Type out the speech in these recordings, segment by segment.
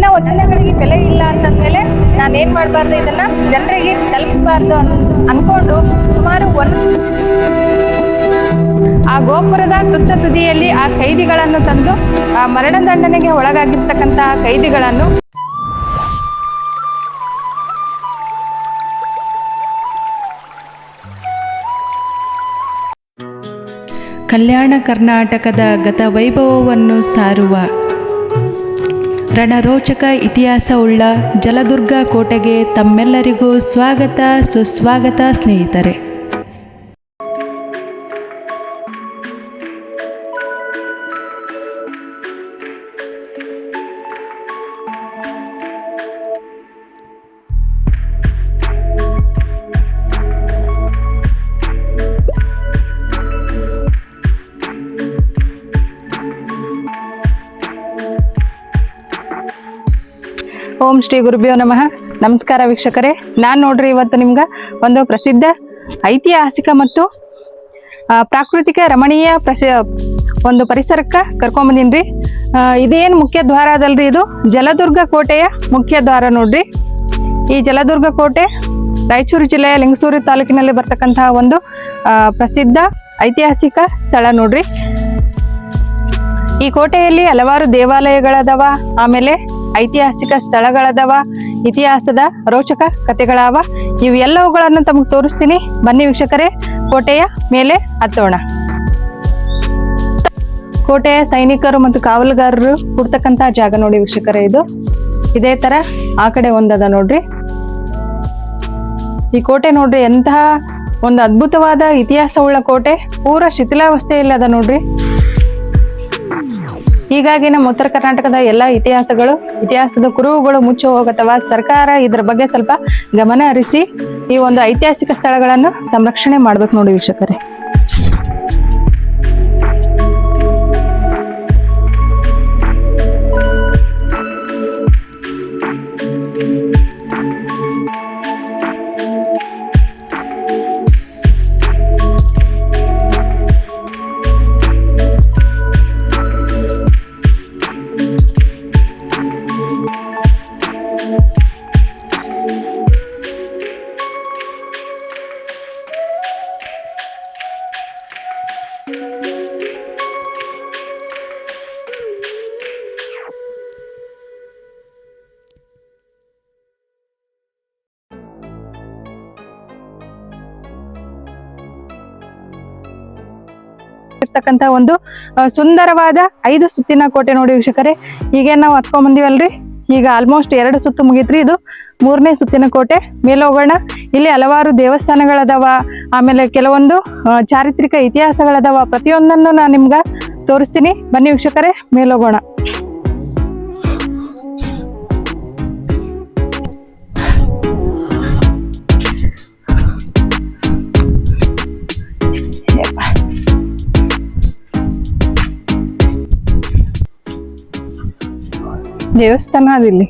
ನನ್ನ ವಚನಗಳಿಗೆ ಬೆಲೆ ಇಲ್ಲ ಅಂತಂದ್ಮೇಲೆ ನಾನು ಏನು ಮಾಡಬಾರ್ದು ಇದನ್ನ ಜನರಿಗೆ ತಲುಪಿಸಬಾರ್ದು ಅನ್ ಅಂದ್ಕೊಂಡು ಸುಮಾರು ಒಂದು ಆ ಗೋಪುರದ ತುತ್ತ ತುದಿಯಲ್ಲಿ ಆ ಕೈದಿಗಳನ್ನು ತಂದು ಆ ಮರಣದಂಡನೆಗೆ ಒಳಗಾಗಿರ್ತಕ್ಕಂತಹ ಕೈದಿಗಳನ್ನು ಕಲ್ಯಾಣ ಕರ್ನಾಟಕದ ಗತ ವೈಭವವನ್ನು ಸಾರುವ ರಣರೋಚಕ ಇತಿಹಾಸವುಳ್ಳ ಜಲದುರ್ಗ ಕೋಟೆಗೆ ತಮ್ಮೆಲ್ಲರಿಗೂ ಸ್ವಾಗತ ಸುಸ್ವಾಗತ ಸ್ನೇಹಿತರೆ. ಓಂ ಶ್ರೀ ಗುರುಭ್ಯೋ ನಮಃ. ನಮಸ್ಕಾರ ವೀಕ್ಷಕರೇ. ನಾನು ನೋಡ್ರಿ ಇವತ್ತು ನಿಮ್ಗೆ ಒಂದು ಪ್ರಸಿದ್ಧ ಐತಿಹಾಸಿಕ ಮತ್ತು ಪ್ರಾಕೃತಿಕ ರಮಣೀಯ ಪ್ರಸಿ, ಒಂದು ಪರಿಸರಕ್ಕೆ ಕರ್ಕೊಂಬಂದಿನಿ ರೀ ಇದೇನು ಮುಖ್ಯ ದ್ವಾರ ಅದಲ್ರಿ ಇದು? ಜಲದುರ್ಗ ಕೋಟೆಯ ಮುಖ್ಯ ದ್ವಾರ ನೋಡ್ರಿ. ಈ ಜಲದುರ್ಗ ಕೋಟೆ ರಾಯಚೂರು ಜಿಲ್ಲೆಯ ಲಿಂಗಸೂರು ತಾಲೂಕಿನಲ್ಲಿ ಬರ್ತಕ್ಕಂತಹ ಒಂದು ಪ್ರಸಿದ್ಧ ಐತಿಹಾಸಿಕ ಸ್ಥಳ ನೋಡ್ರಿ. ಈ ಕೋಟೆಯಲ್ಲಿ ಹಲವಾರು ದೇವಾಲಯಗಳದವ, ಆಮೇಲೆ ಐತಿಹಾಸಿಕ ಸ್ಥಳಗಳದವ, ಇತಿಹಾಸದ ರೋಚಕ ಕಥೆಗಳವ. ಇವೆಲ್ಲವುಗಳನ್ನು ತಮಗೆ ತೋರಿಸ್ತೀನಿ. ಬನ್ನಿ ವೀಕ್ಷಕರೇ, ಕೋಟೆಯ ಮೇಲೆ ಹತ್ತೋಣ. ಕೋಟೆಯ ಸೈನಿಕರು ಮತ್ತು ಕಾವಲುಗಾರರು ಕೂಡ್ತಕ್ಕಂತಹ ಜಾಗ ನೋಡಿ ವೀಕ್ಷಕರೇ ಇದು. ಇದೇ ತರ ಆ ಕಡೆ ಒಂದದ ನೋಡ್ರಿ. ಈ ಕೋಟೆ ನೋಡ್ರಿ, ಎಂತಹ ಒಂದು ಅದ್ಭುತವಾದ ಇತಿಹಾಸವುಳ್ಳ ಕೋಟೆ. ಪೂರ ಶಿಥಿಲಾವಸ್ಥೆಯಲ್ಲಿ ಅದ ನೋಡ್ರಿ. ಹೀಗಾಗಿ ನಮ್ಮ ಉತ್ತರ ಕರ್ನಾಟಕದ ಎಲ್ಲ ಇತಿಹಾಸಗಳು, ಇತಿಹಾಸದ ಕುರುಹುಗಳು ಮುಚ್ಚಿ ಹೋಗತ್ತವ. ಸರ್ಕಾರ ಇದ್ರ ಬಗ್ಗೆ ಸ್ವಲ್ಪ ಗಮನ ಹರಿಸಿ ಈ ಒಂದು ಐತಿಹಾಸಿಕ ಸ್ಥಳಗಳನ್ನು ಸಂರಕ್ಷಣೆ ಮಾಡ್ಬೇಕು ನೋಡಿ ವೀಕ್ಷಕರೇ. ಇರ್ತಕ್ಕಂತ ಒಂದು ಸುಂದರವಾದ ಐದು ಸುತ್ತಿನ ಕೋಟೆ ನೋಡಿ ವೀಕ್ಷಕರೇ. ಈಗ ನಾವು ಹತ್ಕೊಂಡ್ ಬಂದಿವಲ್ರಿ ಈಗ ಆಲ್ಮೋಸ್ಟ್ ಎರಡು ಸುತ್ತು ಮುಗಿತ್ರಿ ಇದು. ಮೂರನೇ ಸುತ್ತಿನ ಕೋಟೆ ಮೇಲೆ ಹೋಗೋಣ ಇಲ್ಲಿ ಹಲವಾರು ದೇವಸ್ಥಾನಗಳದಾವ. ಆಮೇಲೆ ಕೆಲವೊಂದು ಚಾರಿತ್ರಿಕ ಇತಿಹಾಸಗಳದಾವ. ಪ್ರತಿಯೊಂದನ್ನು ನಾನು ನಿಮ್ಗ ತೋರಿಸ್ತೀನಿ. ಬನ್ನಿ ವೀಕ್ಷಕರೇ ಮೇಲೆ ಹೋಗೋಣ ದೇವಸ್ಥಾನ ಅದಿಲ್ಲಿ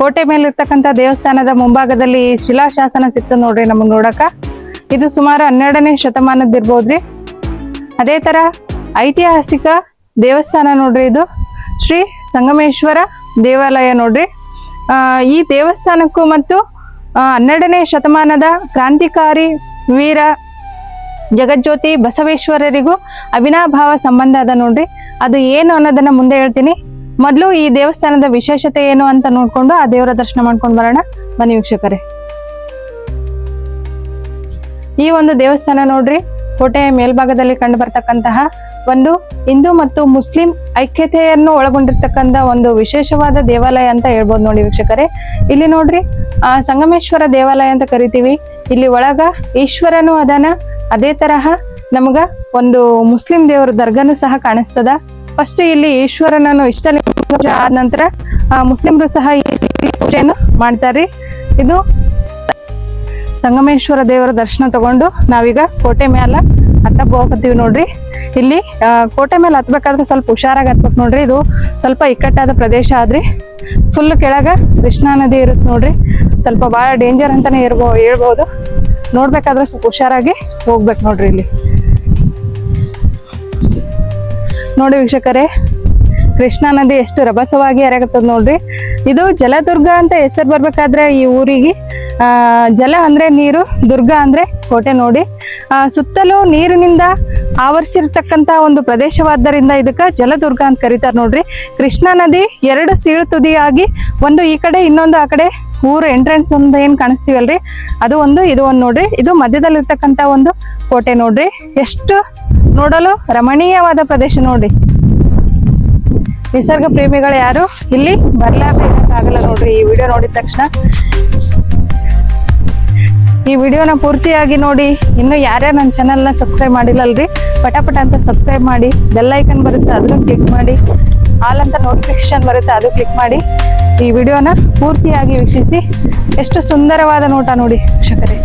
ಕೋಟೆ ಮೇಲಿರ್ತಕ್ಕಂಥ ದೇವಸ್ಥಾನದ ಮುಂಭಾಗದಲ್ಲಿ ಶಿಲಾಶಾಸನ ಸಿಕ್ತು ನೋಡ್ರಿ ನಮಗ್ ನೋಡಕ ಇದು ಸುಮಾರು ಹನ್ನೆರಡನೇ ಶತಮಾನದ್ದಿರ್ಬೋದ್ರಿ. ಅದೇ ತರ ಐತಿಹಾಸಿಕ ದೇವಸ್ಥಾನ ನೋಡ್ರಿ ಇದು. ಶ್ರೀ ಸಂಗಮೇಶ್ವರ ದೇವಾಲಯ ನೋಡ್ರಿ. ಈ ದೇವಸ್ಥಾನಕ್ಕೂ ಮತ್ತು ಹನ್ನೆರಡನೇ ಶತಮಾನದ ಕ್ರಾಂತಿಕಾರಿ ವೀರ ಜಗಜ್ಯೋತಿ ಬಸವೇಶ್ವರರಿಗೂ ಅವಿನಾಭಾವ ಸಂಬಂಧ ಅದ ನೋಡ್ರಿ. ಅದು ಏನು ಅನ್ನೋದನ್ನ ಮುಂದೆ ಹೇಳ್ತೀನಿ. ಮೊದಲು ಈ ದೇವಸ್ಥಾನದ ವಿಶೇಷತೆ ಏನು ಅಂತ ನೋಡ್ಕೊಂಡು ಆ ದೇವರ ದರ್ಶನ ಮಾಡ್ಕೊಂಡು ಬರೋಣ. ಬನ್ನಿ ವೀಕ್ಷಕರೇ. ಈ ಒಂದು ದೇವಸ್ಥಾನ ನೋಡ್ರಿ, ಕೋಟೆಯ ಮೇಲ್ಭಾಗದಲ್ಲಿ ಕಂಡು ಬರ್ತಕ್ಕಂತಹ ಒಂದು ಹಿಂದೂ ಮತ್ತು ಮುಸ್ಲಿಂ ಐಕ್ಯತೆಯನ್ನು ಒಳಗೊಂಡಿರ್ತಕ್ಕಂಥ ಒಂದು ವಿಶೇಷವಾದ ದೇವಾಲಯ ಅಂತ ಹೇಳ್ಬೋದು ನೋಡಿ ವೀಕ್ಷಕರೇ. ಇಲ್ಲಿ ನೋಡ್ರಿ, ಆ, ಸಂಗಮೇಶ್ವರ ದೇವಾಲಯ ಅಂತ ಕರಿತೀವಿ. ಇಲ್ಲಿ ಒಳಗ ಈಶ್ವರನು ಅದನ. ಅದೇ ತರಹ ನಮಗ ಒಂದು ಮುಸ್ಲಿಂ ದೇವರ ದರ್ಗನು ಸಹ ಕಾಣಿಸ್ತದ. ಫಸ್ಟ್ ಇಲ್ಲಿ ಈಶ್ವರನನ್ನು ಇಷ್ಟಲಿಂಗ ಆದ ನಂತರ ಮುಸ್ಲಿಮ್ರು ಸಹ ಈ ಪೂಜೆಯನ್ನು ಮಾಡ್ತಾರ್ರಿ. ಇದು ಸಂಗಮೇಶ್ವರ ದೇವರ ದರ್ಶನ ತಗೊಂಡು ನಾವೀಗ ಕೋಟೆ ಮ್ಯಾಲ ಹತ್ತಪ್ಪ ಹೋಗತ್ತೀವಿ ನೋಡ್ರಿ. ಇಲ್ಲಿ ಕೋಟೆ ಮೇಲೆ ಹತ್ಬೇಕಾದ್ರೆ ಸ್ವಲ್ಪ ಹುಷಾರಾಗಿ ಹತ್ಬೇಕು ನೋಡ್ರಿ. ಇದು ಸ್ವಲ್ಪ ಇಕ್ಕಟ್ಟಾದ ಪ್ರದೇಶ ಆದ್ರಿ. ಫುಲ್ ಕೆಳಗ ಕೃಷ್ಣಾ ನದಿ ಇರುತ್ತೆ ನೋಡ್ರಿ. ಸ್ವಲ್ಪ ಭಾಳ ಡೇಂಜರ್ ಅಂತಾನೆ ಇರ್ಬೋ ಹೇಳ್ಬೋದು. ನೋಡ್ಬೇಕಾದ್ರೆ ಸ್ವಲ್ಪ ಹುಷಾರಾಗಿ ಹೋಗ್ಬೇಕು ನೋಡ್ರಿ ಇಲ್ಲಿ. ನೋಡಿ ವೀಕ್ಷಕರೇ, ಕೃಷ್ಣಾ ನದಿ ಎಷ್ಟು ರಭಸವಾಗಿ ಹರಿಯಾಗತ್ತದ ನೋಡ್ರಿ. ಇದು ಜಲದುರ್ಗ ಅಂತ ಹೆಸರು ಬರ್ಬೇಕಾದ್ರೆ ಈ ಊರಿಗೆ ಜಲ ಅಂದ್ರೆ ನೀರು, ದುರ್ಗ ಅಂದ್ರೆ ಕೋಟೆ ನೋಡಿ. ಸುತ್ತಲೂ ನೀರಿನಿಂದ ಆವರಿಸಿರ್ತಕ್ಕಂತ ಒಂದು ಪ್ರದೇಶವಾದ್ದರಿಂದ ಇದಕ್ಕೆ ಜಲದುರ್ಗ ಅಂತ ಕರೀತಾರೆ ನೋಡ್ರಿ. ಕೃಷ್ಣಾ ನದಿ ಎರಡು ಸೀಳು ತುದಿಯಾಗಿ ಒಂದು ಈ ಕಡೆ, ಇನ್ನೊಂದು ಆ ಕಡೆ ಊರು ಎಂಟ್ರೆನ್ಸ್ ಒಂದು ಏನ್ ಕಾಣಿಸ್ತೀವಲ್ರಿ? ಅದು ಒಂದು, ಇದು ಒಂದು ನೋಡ್ರಿ. ಇದು ಮಧ್ಯದಲ್ಲಿರ್ತಕ್ಕಂತ ಒಂದು ಕೋಟೆ ನೋಡ್ರಿ. ಎಷ್ಟು ನೋಡಲು ರಮಣೀಯವಾದ ಪ್ರದೇಶ ನೋಡ್ರಿ. ನಿಸರ್ಗ ಪ್ರೇಮಿಗಳು ಯಾರು? ಇಲ್ಲಿ ಬರ್ಲಾರ್ದಾಗಲ್ಲ ನೋಡ್ರಿ ಈ ವಿಡಿಯೋ ನೋಡಿದ ತಕ್ಷಣ. ಈ ವಿಡಿಯೋನ ಪೂರ್ತಿಯಾಗಿ ನೋಡಿ. ಇನ್ನು ಯಾರ್ಯಾರು ನನ್ನ ಚಾನಲ್ನ ಸಬ್ಸ್ಕ್ರೈಬ್ ಮಾಡಿಲ್ಲಲ್ರಿ, ಪಟಾಪಟ ಅಂತ ಸಬ್ಸ್ಕ್ರೈಬ್ ಮಾಡಿ ಬೆಲ್ ಐಕನ್ ಬರುತ್ತೆ, ಅದನ್ನು ಕ್ಲಿಕ್ ಮಾಡಿ ಆಲ್ ಅಂತ ನೋಟಿಫಿಕೇಶನ್ ಬರುತ್ತೆ, ಅದು ಕ್ಲಿಕ್ ಮಾಡಿ, ಈ ವಿಡಿಯೋನ ಪೂರ್ತಿಯಾಗಿ ವೀಕ್ಷಿಸಿ. ಎಷ್ಟು ಸುಂದರವಾದ ನೋಟ ನೋಡಿ, ವೀಕ್ಷಕರೇ.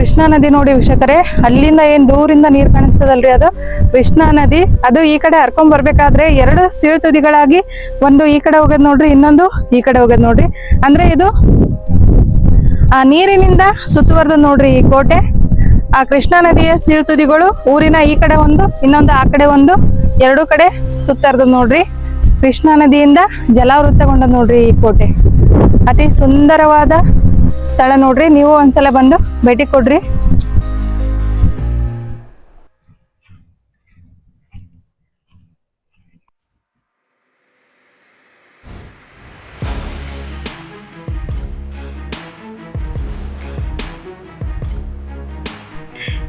ಕೃಷ್ಣಾ ನದಿ ನೋಡಿ ವೀಕ್ಷಕರೇ, ಅಲ್ಲಿಂದ ಏನ್ ದೂರಿಂದ ನೀರ್ ಕಾಣಿಸ್ತದಲ್ರಿ ಅದು? ಕೃಷ್ಣಾ ನದಿ, ಅದು ಈ ಕಡೆ ಹರ್ಕೊಂಡ್ ಬರ್ಬೇಕಾದ್ರೆ ಎರಡು ಸೀಳು ತುದಿಗಳಾಗಿ ಒಂದು ಈ ಕಡೆ ಹೋಗೋದ್ ನೋಡ್ರಿ, ಇನ್ನೊಂದು ಈ ಕಡೆ ಹೋಗೋದ್ ನೋಡ್ರಿ. ಅಂದ್ರೆ ಇದು, ಆ ನೀರಿನಿಂದ ಸುತ್ತುವರೆದು ನೋಡ್ರಿ ಈ ಕೋಟೆ. ಆ ಕೃಷ್ಣಾ ನದಿಯ ಸೀಳು ತುದಿಗಳು, ಊರಿನ ಈ ಕಡೆ ಒಂದು, ಇನ್ನೊಂದು ಆ ಕಡೆ ಒಂದು, ಎರಡು ಕಡೆ ಸುತ್ತರ್ದು ನೋಡ್ರಿ. ಕೃಷ್ಣಾ ನದಿಯಿಂದ ಜಲಾವೃತಗೊಂಡದ್ ನೋಡ್ರಿ ಈ ಕೋಟೆ. ಅತಿ ಸುಂದರವಾದ ಸ್ಥಳ ನೋಡ್ರಿ ನೀವು ಒಂದ್ಸಲ ಬಂದು ಭೇಟಿ ಕೊಡ್ರಿ.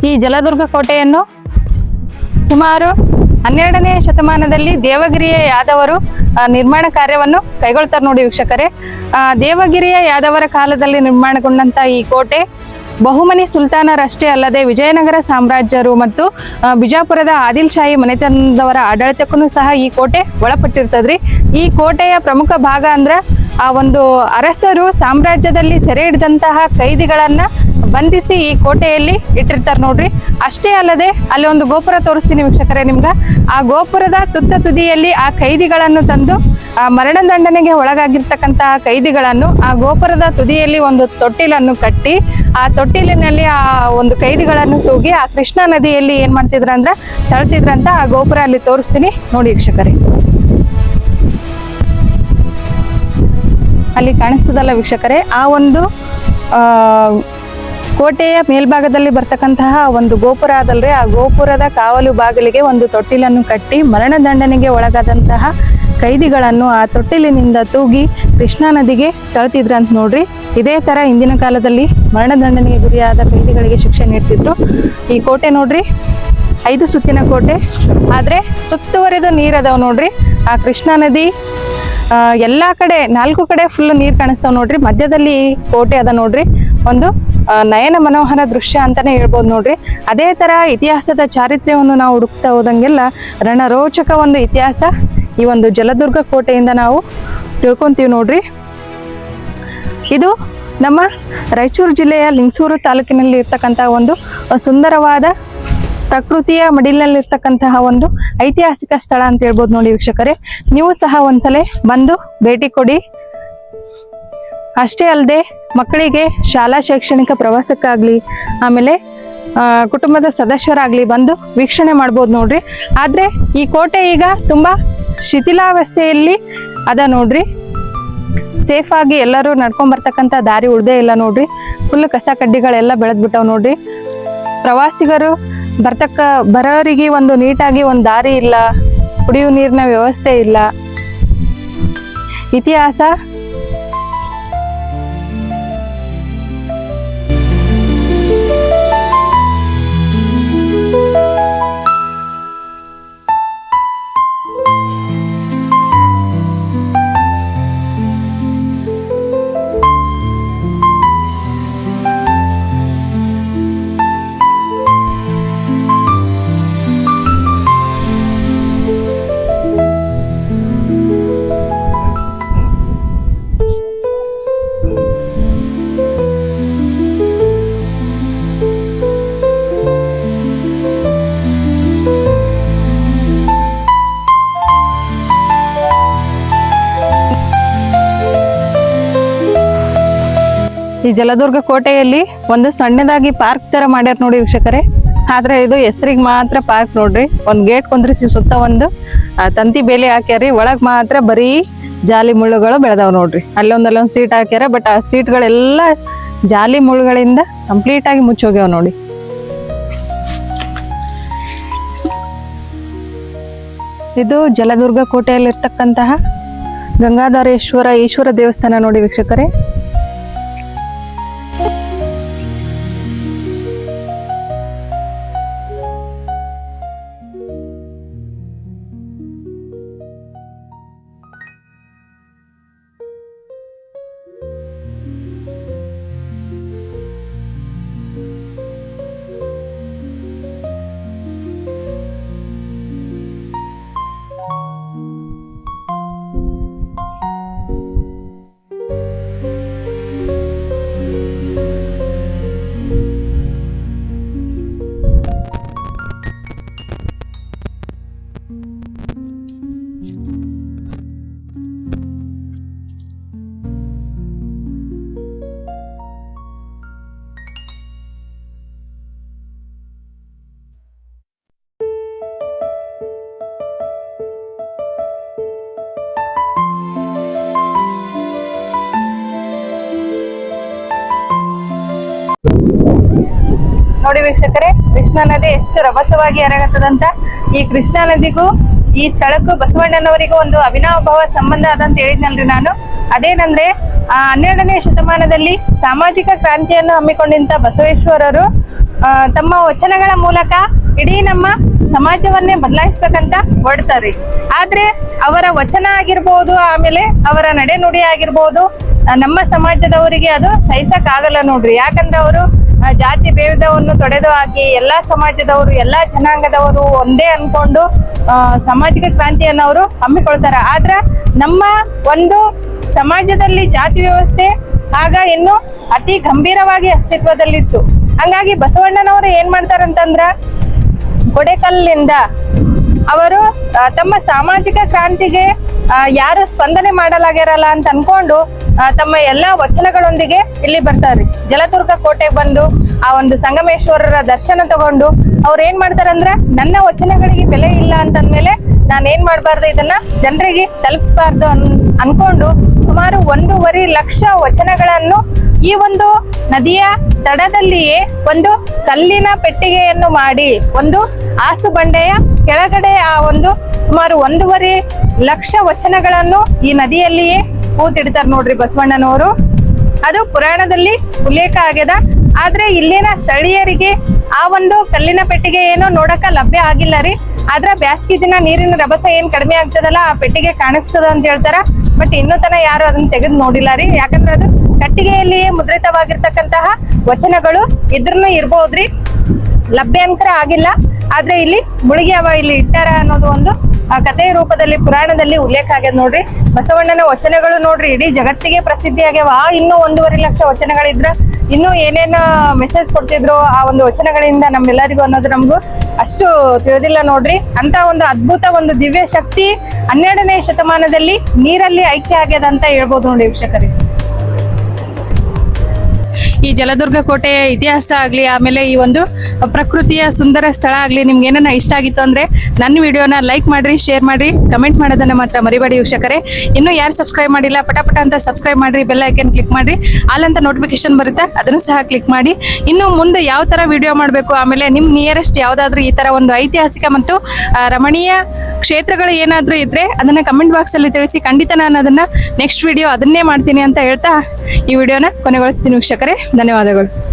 ಈ ಜಲದುರ್ಗ ಕೋಟೆಯನ್ನು ಸುಮಾರು ಹನ್ನೆರಡನೇ ಶತಮಾನದಲ್ಲಿ ದೇವಗಿರಿಯ ಯಾದವರು ನಿರ್ಮಾಣ ಕಾರ್ಯವನ್ನು ಕೈಗೊಳ್ತಾರೆ ನೋಡಿ ವೀಕ್ಷಕರೇ. ದೇವಗಿರಿಯ ಯಾದವರ ಕಾಲದಲ್ಲಿ ನಿರ್ಮಾಣಗೊಂಡಂತ ಈ ಕೋಟೆ ಬಹುಮನಿ ಸುಲ್ತಾನರಷ್ಟೇ ಅಲ್ಲದೆ ವಿಜಯನಗರ ಸಾಮ್ರಾಜ್ಯರು ಮತ್ತು ಬಿಜಾಪುರದ ಆದಿಲ್ ಶಾಹಿ ಮನೆತನದವರ ಆಡಳಿತಕ್ಕೂ ಸಹ ಈ ಕೋಟೆ ಒಳಪಟ್ಟಿರ್ತದ್ರಿ. ಈ ಕೋಟೆಯ ಪ್ರಮುಖ ಭಾಗ ಅಂದ್ರೆ, ಆ, ಒಂದು ಅರಸರು ಸಾಮ್ರಾಜ್ಯದಲ್ಲಿ ಸೆರೆ ಹಿಡಿದಂತಹ ಕೈದಿಗಳನ್ನ ಬಂಧಿಸಿ ಈ ಕೋಟೆಯಲ್ಲಿ ಇಟ್ಟಿರ್ತಾರೆ ನೋಡ್ರಿ. ಅಷ್ಟೇ ಅಲ್ಲದೆ ಅಲ್ಲಿ ಒಂದು ಗೋಪುರ ತೋರಿಸ್ತೀನಿ ವೀಕ್ಷಕರೇ ನಿಮ್ಗೆ. ಆ ಗೋಪುರದ ತುತ್ತ ತುದಿಯಲ್ಲಿ ಆ ಕೈದಿಗಳನ್ನು ತಂದು, ಆ ಮರಣದಂಡನೆಗೆ ಒಳಗಾಗಿರ್ತಕ್ಕಂತಹ ಕೈದಿಗಳನ್ನು, ಆ ಗೋಪುರದ ತುದಿಯಲ್ಲಿ ಒಂದು ತೊಟ್ಟಿಲನ್ನು ಕಟ್ಟಿ, ಆ ತೊಟ್ಟಿಲಿನಲ್ಲಿ ಆ ಒಂದು ಕೈದಿಗಳನ್ನು ತೂಗಿ, ಆ ಕೃಷ್ಣಾ ನದಿಯಲ್ಲಿ ಏನ್ ಮಾಡ್ತಿದ್ರ ಅಂದ್ರ ತಳ್ತಿದ್ರಂತ ಆ ಗೋಪುರ ಅಲ್ಲಿ ತೋರಿಸ್ತೀನಿ ನೋಡಿ ವೀಕ್ಷಕರೇ. ಅಲ್ಲಿ ಕಾಣಿಸ್ತದಲ್ಲ ವೀಕ್ಷಕರೇ, ಆ ಒಂದು ಕೋಟೆಯ ಮೇಲ್ಭಾಗದಲ್ಲಿ ಬರ್ತಕ್ಕಂತಹ ಒಂದು ಗೋಪುರ ಅದಲ್ರಿ. ಆ ಗೋಪುರದ ಕಾವಲು ಬಾಗಿಲಿಗೆ ಒಂದು ತೊಟ್ಟಿಲನ್ನು ಕಟ್ಟಿ ಮರಣದಂಡನೆಗೆ ಒಳಗಾದಂತಹ ಕೈದಿಗಳನ್ನು ಆ ತೊಟ್ಟಿಲಿನಿಂದ ತೂಗಿ ಕೃಷ್ಣಾ ನದಿಗೆ ತಳ್ತಿದ್ರಂತ ನೋಡ್ರಿ. ಇದೇ ತರ ಹಿಂದಿನ ಕಾಲದಲ್ಲಿ ಮರಣದಂಡನೆಗೆ ಗುರಿಯಾದ ಕೈದಿಗಳಿಗೆ ಶಿಕ್ಷೆ ನೀಡ್ತಿದ್ರು. ಈ ಕೋಟೆ ನೋಡ್ರಿ, ಐದು ಸುತ್ತಿನ ಕೋಟೆ. ಆದ್ರೆ ಸುತ್ತುವರಿದ ನೀರದಾವ್ ನೋಡ್ರಿ. ಆ ಕೃಷ್ಣಾ ನದಿ ಎಲ್ಲಾ ಕಡೆ ನಾಲ್ಕು ಕಡೆ ಫುಲ್ ನೀರ್ ಕಾಣಿಸ್ತಾವ್ ನೋಡ್ರಿ. ಮಧ್ಯದಲ್ಲಿ ಕೋಟೆ ಅದ ನೋಡ್ರಿ. ಒಂದು ನಯನ ಮನೋಹರ ದೃಶ್ಯ ಅಂತಾನೆ ಹೇಳ್ಬೋದು ನೋಡ್ರಿ. ಅದೇ ತರ ಇತಿಹಾಸದ ಚಾರಿತ್ರ್ಯವನ್ನು ನಾವು ಹುಡುಕ್ತಾ ಹೋದಂಗೆಲ್ಲ ರಣರೋಚಕ ಒಂದು ಇತಿಹಾಸ ಈ ಒಂದು ಜಲದುರ್ಗ ಕೋಟೆಯಿಂದ ನಾವು ತಿಳ್ಕೊಂತೀವಿ ನೋಡ್ರಿ. ಇದು ನಮ್ಮ ರಾಯಚೂರು ಜಿಲ್ಲೆಯ ಲಿಂಗಸೂರು ತಾಲೂಕಿನಲ್ಲಿ ಇರ್ತಕ್ಕಂತಹ ಒಂದು ಸುಂದರವಾದ ಪ್ರಕೃತಿಯ ಮಡಿಲಿನಲ್ಲಿರ್ತಕ್ಕಂತಹ ಒಂದು ಐತಿಹಾಸಿಕ ಸ್ಥಳ ಅಂತ ಹೇಳ್ಬೋದು ನೋಡಿ ವೀಕ್ಷಕರೇ. ನೀವು ಸಹ ಒಂದ್ಸಲ ಬಂದು ಭೇಟಿ ಕೊಡಿ. ಅಷ್ಟೇ ಅಲ್ಲದೆ ಮಕ್ಕಳಿಗೆ ಶಾಲಾ ಶೈಕ್ಷಣಿಕ ಪ್ರವಾಸಕ್ಕಾಗಲಿ, ಆಮೇಲೆ ಕುಟುಂಬದ ಸದಸ್ಯರಾಗಲಿ ಬಂದು ವೀಕ್ಷಣೆ ಮಾಡ್ಬೋದು ನೋಡ್ರಿ. ಆದರೆ ಈ ಕೋಟೆ ಈಗ ತುಂಬ ಶಿಥಿಲಾವಸ್ಥೆಯಲ್ಲಿ ಅದ ನೋಡ್ರಿ. ಸೇಫ್ ಆಗಿ ಎಲ್ಲರೂ ನಡ್ಕೊಂಡ್ ಬರ್ತಕ್ಕಂಥ ದಾರಿ ಉಳ್ದೇ ಇಲ್ಲ ನೋಡ್ರಿ. ಫುಲ್ ಕಸ ಕಡ್ಡಿಗಳೆಲ್ಲ ಬೆಳೆದ್ಬಿಟ್ಟವ್ ನೋಡ್ರಿ. ಪ್ರವಾಸಿಗರು ಬರ್ತಕ್ಕ, ಬರೋರಿಗೆ ಒಂದು ನೀಟಾಗಿ ಒಂದು ದಾರಿ ಇಲ್ಲ ಕುಡಿಯುವ ನೀರಿನ ವ್ಯವಸ್ಥೆ ಇಲ್ಲ. ಇತಿಹಾಸ ಈ ಜಲದುರ್ಗ ಕೋಟೆಯಲ್ಲಿ ಒಂದು ಸಣ್ಣದಾಗಿ ಪಾರ್ಕ್ ತರ ಮಾಡ್ಯಾರ ನೋಡಿ ವೀಕ್ಷಕರೇ. ಆದ್ರೆ ಇದು ಹೆಸರಿಗೆ ಮಾತ್ರ ಪಾರ್ಕ್ ನೋಡ್ರಿ. ಒಂದು ಗೇಟ್ ಕುಂದ್ರಿಸಿ ಸುತ್ತ ಒಂದು ತಂತಿ ಬೇಲಿ ಹಾಕ್ಯಾರಿ ಒಳಗ್ ಮಾತ್ರ ಬರೀ ಜಾಲಿ ಮುಳ್ಳುಗಳು ಬೆಳೆದಾವ್ ನೋಡ್ರಿ. ಅಲ್ಲೊಂದಲ್ಲೊಂದು ಅಲ್ಲೊಂದ್ ಸೀಟ್ ಹಾಕ್ಯಾರ ಬಟ್ ಆ ಸೀಟ್ಗಳೆಲ್ಲ ಜಾಲಿ ಮುಳ್ಳುಗಳಿಂದ ಕಂಪ್ಲೀಟ್ ಆಗಿ ಮುಚ್ಚೋಗ್ಯಾವ ನೋಡಿ. ಇದು ಜಲದುರ್ಗ ಕೋಟೆಯಲ್ಲಿರ್ತಕ್ಕಂತಹ ಗಂಗಾಧರೇಶ್ವರ ಈಶ್ವರ ದೇವಸ್ಥಾನ ನೋಡಿ ವೀಕ್ಷಕರೇ. ನೋಡಿ ವೀಕ್ಷಕರೇ, ಕೃಷ್ಣಾ ನದಿ ಎಷ್ಟು ರಭಸವಾಗಿ ಹರಗತ್ತದಂತ ಈ ಕೃಷ್ಣಾ ನದಿಗೂ, ಈ ಸ್ಥಳಕ್ಕೂ ಬಸವಣ್ಣನವರಿಗೂ ಒಂದು ಅವಿನಾಭಾವ ಸಂಬಂಧ ಅದಂತ ಹೇಳಿದ್ನಲ್ರಿ ನಾನು. ಅದೇನಂದ್ರೆ, ಆ ಹನ್ನೆರಡನೇ ಶತಮಾನದಲ್ಲಿ ಸಾಮಾಜಿಕ ಕ್ರಾಂತಿಯನ್ನು ಹಮ್ಮಿಕೊಂಡಿದ್ದ ಬಸವೇಶ್ವರರು ತಮ್ಮ ವಚನಗಳ ಮೂಲಕ ಇಡೀ ನಮ್ಮ ಸಮಾಜವನ್ನೇ ಬದಲಾಯಿಸ್ಬೇಕಂತ ಹೊಡ್ತಾರೆ ಆದ್ರೆ, ಅವರ ವಚನ ಆಗಿರ್ಬೋದು, ಆಮೇಲೆ ಅವರ ನಡೆನುಡಿ ಆಗಿರ್ಬೋದು, ನಮ್ಮ ಸಮಾಜದವರಿಗೆ ಅದು ಸಹಿಸಕ್ ಆಗಲ್ಲ ನೋಡ್ರಿ. ಯಾಕಂದ್ರೆ ಅವರು ಜಾತಿ ಭೇದವನ್ನು ತೊಡೆದು ಹಾಕಿ ಎಲ್ಲಾ ಸಮಾಜದವರು, ಎಲ್ಲಾ ಜನಾಂಗದವರು ಒಂದೇ ಅನ್ಕೊಂಡು ಸಾಮಾಜಿಕ ಕ್ರಾಂತಿಯನ್ನು ಅವರು ಹಮ್ಮಿಕೊಳ್ತಾರೆ. ಆದ್ರೆ ನಮ್ಮ ಒಂದು ಸಮಾಜದಲ್ಲಿ ಜಾತಿ ವ್ಯವಸ್ಥೆ ಆಗ ಇನ್ನು ಅತಿ ಗಂಭೀರವಾಗಿ ಅಸ್ತಿತ್ವದಲ್ಲಿತ್ತು. ಹಂಗಾಗಿ ಬಸವಣ್ಣನವರು ಏನ್ ಮಾಡ್ತಾರಂತಂದ್ರ, ಕೊಡೆಕಲ್ಲಿಂದ ಅವರು ತಮ್ಮ ಸಾಮಾಜಿಕ ಕ್ರಾಂತಿಗೆ ಯಾರು ಸ್ಪಂದನೆ ಮಾಡಲಾಗಿರಲ್ಲ ಅಂತ ಅನ್ಕೊಂಡು ತಮ್ಮ ಎಲ್ಲಾ ವಚನಗಳೊಂದಿಗೆ ಇಲ್ಲಿ ಬರ್ತಾರ್ರಿ ಜಲದುರ್ಗ ಕೋಟೆಗೆ ಬಂದು, ಆ ಒಂದು ಸಂಗಮೇಶ್ವರರ ದರ್ಶನ ತಗೊಂಡು, ಅವ್ರು ಏನ್ ಮಾಡ್ತಾರಂದ್ರೆ, ನನ್ನ ವಚನಗಳಿಗೆ ಬೆಲೆ ಇಲ್ಲ ಅಂತಂದ್ಮೇಲೆ ನಾನು ಏನ್ ಮಾಡ್ಬಾರ್ದು, ಇದನ್ನ ಜನರಿಗೆ ತಲುಪಿಸಬಾರ್ದು ಅನ್, ಅನ್ಕೊಂಡು ಸುಮಾರು ಒಂದೂವರೆ ಲಕ್ಷ ವಚನಗಳನ್ನು ಈ ಒಂದು ನದಿಯ ತಡದಲ್ಲಿಯೇ ಒಂದು ಕಲ್ಲಿನ ಪೆಟ್ಟಿಗೆಯನ್ನು ಮಾಡಿ, ಒಂದು ಆಸು ಬಂಡೆಯ ಕೆಳಗಡೆ ಆ ಒಂದು ಸುಮಾರು ಒಂದೂವರೆ ಲಕ್ಷ ವಚನಗಳನ್ನು ಈ ನದಿಯಲ್ಲಿಯೇ ಕೂತಿಡ್ತಾರೆ ನೋಡ್ರಿ ಬಸವಣ್ಣನವರು. ಅದು ಪುರಾಣದಲ್ಲಿ ಉಲ್ಲೇಖ ಆಗ್ಯದ. ಆದ್ರೆ ಇಲ್ಲಿನ ಸ್ಥಳೀಯರಿಗೆ ಆ ಒಂದು ಕಲ್ಲಿನ ಪೆಟ್ಟಿಗೆ ಏನೋ ನೋಡಕ ಲಭ್ಯ ಆಗಿಲ್ಲ ರೀ. ಆದ್ರ ಬ್ಯಾಸ್ಗಿ ದಿನ ನೀರಿನ ರಭಸ ಏನ್ ಕಡಿಮೆ ಆಗ್ತದಲ್ಲ, ಆ ಪೆಟ್ಟಿಗೆ ಕಾಣಿಸ್ತದ ಅಂತ ಹೇಳ್ತಾರ. ಬಟ್ ಇನ್ನೂ ತನ ಯಾರು ಅದನ್ನ ತೆಗೆದು ನೋಡಿಲ್ಲ ರೀ. ಯಾಕಂದ್ರೆ ಅದು ಕಟ್ಟಿಗೆಯಲ್ಲಿಯೇ ಮುದ್ರಿತವಾಗಿರ್ತಕ್ಕಂತಹ ವಚನಗಳು ಇದ್ರೂ ಇರ್ಬೋದ್ರಿ ಲಭ್ಯಾಂತರ ಆಗಿಲ್ಲ. ಆದ್ರೆ ಇಲ್ಲಿ ಮುಳುಗಿ ಅವ ಇಲ್ಲಿ ಇಟ್ಟಾರ ಅನ್ನೋದು ಒಂದು ಕಥೆಯ ರೂಪದಲ್ಲಿ, ಪುರಾಣದಲ್ಲಿ ಉಲ್ಲೇಖ ಆಗ್ಯದ ನೋಡ್ರಿ. ಬಸವಣ್ಣನ ವಚನಗಳು ನೋಡ್ರಿ, ಇಡೀ ಜಗತ್ತಿಗೆ ಪ್ರಸಿದ್ಧಿ ಆಗ್ಯಾವ ಇನ್ನೂ ಒಂದೂವರೆ ಲಕ್ಷ ವಚನಗಳಿದ್ರ ಇನ್ನೂ ಏನೇನ ಮೆಸೇಜ್ ಕೊಡ್ತಿದ್ರು ಆ ಒಂದು ವಚನಗಳಿಂದ ನಮ್ಮೆಲ್ಲರಿಗೂ ಅನ್ನೋದು ನಮಗೂ ಅಷ್ಟು ತಿಳಿದಿಲ್ಲ ನೋಡ್ರಿ. ಅಂತ ಒಂದು ಅದ್ಭುತ ಒಂದು ದಿವ್ಯ ಶಕ್ತಿ ಹನ್ನೆರಡನೇ ಶತಮಾನದಲ್ಲಿ ನೀರಲ್ಲಿ ಐಕ್ಯ ಆಗ್ಯದ ಅಂತ ಹೇಳ್ಬೋದು ನೋಡಿ ವೀಕ್ಷಕರಿಗೆ ಈ ಜಲದುರ್ಗ ಕೋಟೆಯ ಇತಿಹಾಸ ಆಗಲಿ, ಆಮೇಲೆ ಈ ಒಂದು ಪ್ರಕೃತಿಯ ಸುಂದರ ಸ್ಥಳ ಆಗಲಿ ನಿಮ್ಗೆ ಏನನ್ನ ಇಷ್ಟ ಆಗಿತ್ತು ಅಂದರೆ ನನ್ನ ವಿಡಿಯೋನ ಲೈಕ್ ಮಾಡಿರಿ, ಶೇರ್ ಮಾಡಿರಿ, ಕಮೆಂಟ್ ಮಾಡೋದನ್ನು ಮಾತ್ರ ಮರಿಬೇಡಿ ವೀಕ್ಷಕರೇ. ಇನ್ನೂ ಯಾರು ಸಬ್ಸ್ಕ್ರೈಬ್ ಮಾಡಿಲ್ಲ, ಪಟಾಪಟ ಅಂತ ಸಬ್ಸ್ಕ್ರೈಬ್ ಮಾಡಿರಿ, ಬೆಲ್ ಐಕನ್ ಕ್ಲಿಕ್ ಮಾಡಿರಿ ಅಲ್ಲಂತ ನೋಟಿಫಿಕೇಶನ್ ಬರುತ್ತೆ, ಅದನ್ನು ಸಹ ಕ್ಲಿಕ್ ಮಾಡಿ. ಇನ್ನು ಮುಂದೆ ಯಾವ ಥರ ವಿಡಿಯೋ ಮಾಡಬೇಕು, ಆಮೇಲೆ ನಿಮ್ಮ ನಿಯರೆಸ್ಟ್ ಯಾವುದಾದ್ರೂ ಈ ಥರ ಒಂದು ಐತಿಹಾಸಿಕ ಮತ್ತು ರಮಣೀಯ ಕ್ಷೇತ್ರಗಳು ಏನಾದರೂ ಇದ್ರೆ ಅದನ್ನ ಕಮೆಂಟ್ ಬಾಕ್ಸ್ ಅಲ್ಲಿ ತಿಳಿಸಿ ಖಂಡಿತ ನಾನು ಅದನ್ನ ನೆಕ್ಸ್ಟ್ ವಿಡಿಯೋ ಅದನ್ನೇ ಮಾಡ್ತೀನಿ ಅಂತ ಹೇಳ್ತಾ ಈ ವಿಡಿಯೋನ ಕೊನೆಗೊಳಿಸ್ತೀನಿ ವೀಕ್ಷಕರೇ. ಧನ್ಯವಾದಗಳು.